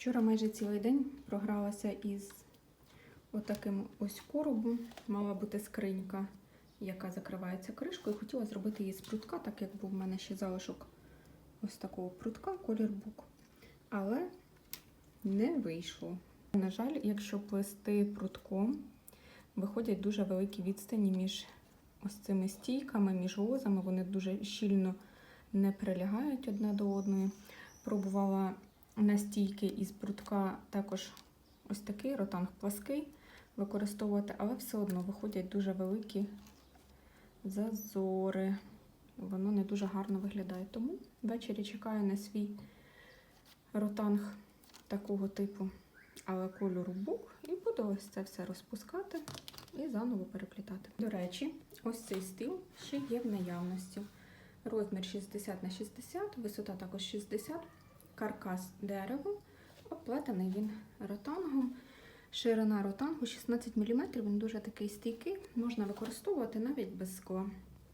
Вчора майже цілий день програлася із отаким ось коробом. Мала бути скринька, яка закривається кришкою. Хотіла зробити її з прутка, так як був в мене ще залишок ось такого прутка, колір бук. Але не вийшло. На жаль, якщо плести прутком, виходять дуже великі відстані між ось цими стійками, між лозами. Вони дуже щільно не прилягають одна до одної. Пробувала на стійки із прутка також ось такий ротанг плаский використовувати, але все одно виходять дуже великі зазори. Воно не дуже гарно виглядає. Тому ввечері чекаю на свій ротанг такого типу, але кольору бук, і буду ось це все розпускати і заново переплітати. До речі, ось цей стіл ще є в наявності. Розмір 60 на 60, висота також 60, каркас дерева, оплетений він ротангом. Ширина ротангу 16 мм, він дуже такий стійкий, можна використовувати навіть без скла.